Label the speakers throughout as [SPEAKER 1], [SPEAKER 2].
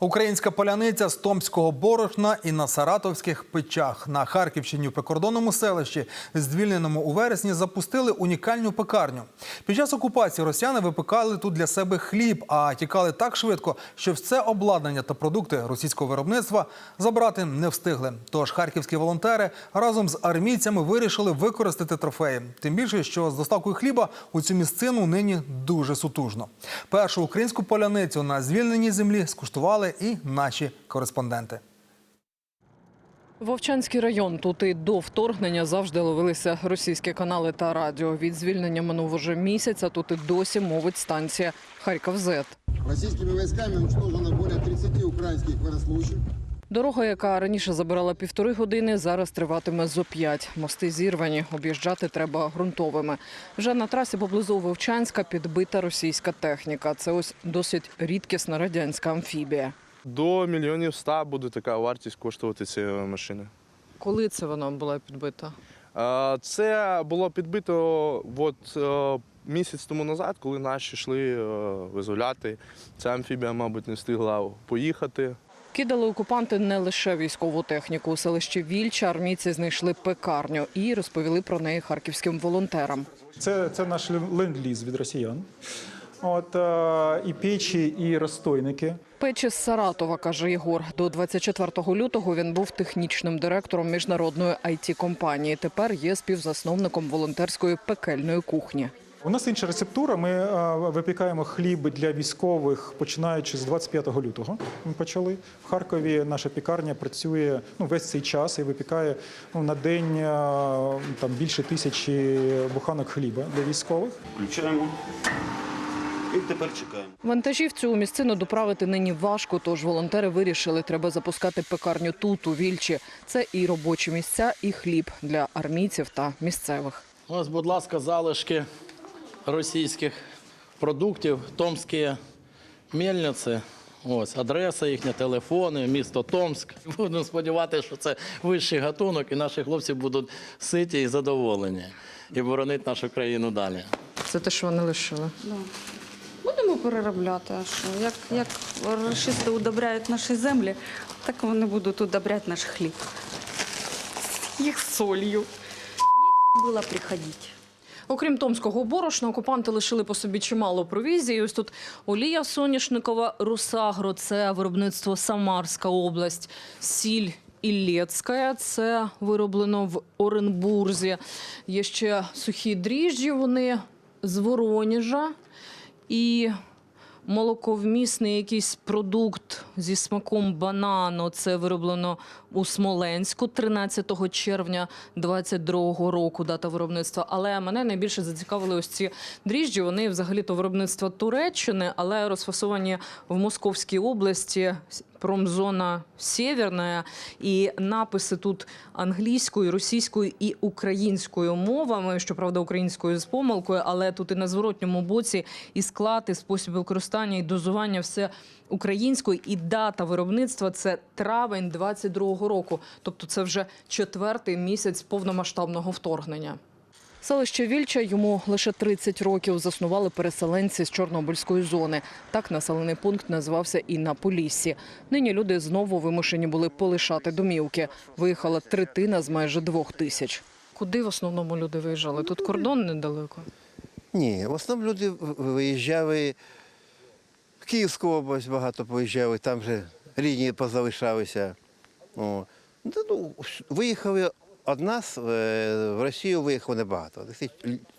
[SPEAKER 1] Українська поляниця з томського борошна і на саратовських печах на Харківщині в прикордонному селищі, звільненому у вересні, запустили унікальну пекарню. Під час окупації росіяни випекали тут для себе хліб, а тікали так швидко, що все обладнання та продукти російського виробництва забрати не встигли. Тож харківські волонтери разом з армійцями вирішили використати трофеї. Тим більше, що з доставкою хліба у цю місцину нині дуже сутужно. Першу українську поляницю на звільненій землі скуштували і наші кореспонденти.
[SPEAKER 2] Вовчанський район. Тут і до вторгнення завжди ловилися російські канали та радіо. Від звільнення минув уже місяця. Тут і досі мовить станція Харків Зет.
[SPEAKER 3] Російськими військами уничтожено більше 30 українських военнослужащих.
[SPEAKER 2] Дорога, яка раніше забирала півтори години, зараз триватиме зо п'ять. Мости зірвані. Об'їжджати треба ґрунтовими. Вже на трасі поблизу Вовчанська підбита російська техніка. Це ось досить рідкісна радянська амфібія.
[SPEAKER 4] До мільйонів ста буде така вартість коштувати цієї машини.
[SPEAKER 2] Коли це вона була підбита?
[SPEAKER 4] Це було підбито от, е, місяць тому назад, коли наші йшли е, визволяти. Ця амфібія, мабуть, не встигла поїхати.
[SPEAKER 2] Кидали окупанти не лише військову техніку. У селищі Вільча армійці знайшли пекарню і розповіли про неї харківським волонтерам.
[SPEAKER 5] Це, це наш ленд-ліз від росіян. От, е, і печі, і розстойники.
[SPEAKER 2] Печі з Саратова, каже Єгор. До 24 лютого він був технічним директором міжнародної it компанії Тепер є співзасновником волонтерської пекельної кухні.
[SPEAKER 5] У нас інша рецептура. Ми е, випікаємо хліб для військових, починаючи з 25 лютого. Ми почали в Харкові. Наша пікарня працює ну, весь цей час і випікає ну, на день е, там більше тисячі буханок хліба для військових.
[SPEAKER 6] Включаємо. І тепер чекаємо.
[SPEAKER 2] Вантажівцю у місцину доправити нині важко, тож волонтери вирішили, треба запускати пекарню тут, у Вільчі. Це і робочі місця, і хліб для армійців та місцевих.
[SPEAKER 7] Ось, будь ласка, залишки російських продуктів, томські мельниці. Ось адреса їхня, телефони, місто Томськ. Будемо сподіватися, що це вищий гатунок, і наші хлопці будуть ситі і задоволені і боронити нашу країну далі.
[SPEAKER 2] Це те, що вони лишили.
[SPEAKER 8] Будемо переробляти. А що? Як, як рашисти удобряють наші землі, так вони будуть удобряти наш хліб. Їх солью. Нехер було приходити.
[SPEAKER 2] Окрім томського борошна, окупанти лишили по собі чимало провізії. Ось тут олія соняшникова Русагро, це виробництво Самарська область, сіль. Іллєцька, це вироблено в Оренбурзі. Є ще сухі дріжджі, вони з Вороніжа. І молоковмісний якийсь продукт зі смаком банану. Це вироблено у Смоленську 13 червня 22 року. Дата виробництва. Але мене найбільше зацікавили ось ці дріжджі. Вони взагалі то виробництва Туреччини, але розфасовані в Московській області. Промзона Сєвєрна і написи тут англійською, російською і українською мовами. Щоправда, українською з помилкою, але тут і на зворотньому боці і склад, і спосіб використання, і дозування все українською. І дата виробництва це травень 22-го року. Тобто, це вже четвертий місяць повномасштабного вторгнення. Селище Вільча йому лише 30 років заснували переселенці з Чорнобильської зони. Так населений пункт називався і на Поліссі. Нині люди знову вимушені були полишати домівки. Виїхала третина з майже двох тисяч. Куди в основному люди виїжджали? Тут кордон недалеко.
[SPEAKER 9] Ні, в основному люди виїжджали в Київську область, багато поїжджали, там вже рідні позалишалися. О. Ну, виїхали од нас, е, в Росію виїхало небагато. Десь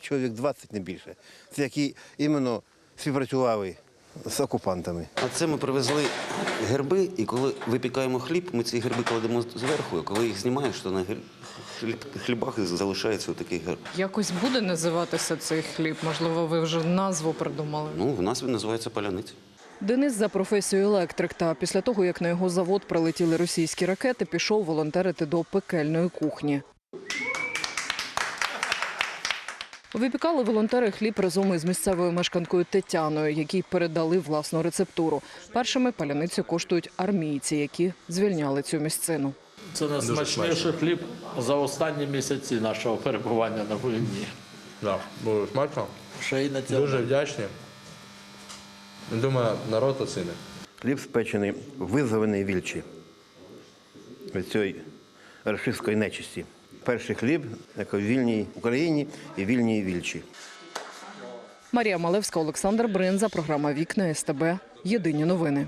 [SPEAKER 9] чоловік 20 не більше. Це які іменно співпрацювали з окупантами.
[SPEAKER 6] А це ми привезли герби, і коли випікаємо хліб, ми ці герби кладемо зверху, а коли їх знімаєш, то на хлібах залишається отакий герб.
[SPEAKER 2] Якось буде називатися цей хліб? Можливо, ви вже назву придумали?
[SPEAKER 6] Ну, в нас він називається паляниця.
[SPEAKER 2] Денис за професією електрик. Та після того, як на його завод прилетіли російські ракети, пішов волонтерити до пекельної кухні. Випікали волонтери хліб разом із місцевою мешканкою Тетяною, якій передали власну рецептуру. Першими паляницю коштують армійці, які звільняли цю місцину.
[SPEAKER 7] Це найсмачніший хліб за останні місяці нашого перебування на війні.
[SPEAKER 4] Да, було смачно.
[SPEAKER 7] Ще й на цьому.
[SPEAKER 4] Дуже вдячні. Думаю, народ оцінить.
[SPEAKER 9] Хліб спечений, визволений вільчі від цієї рашистської нечисті. Перший хліб, як у вільній Україні і вільній вільчі.
[SPEAKER 2] Марія Малевська, Олександр Бринза. Програма Вікна СТБ. Єдині новини.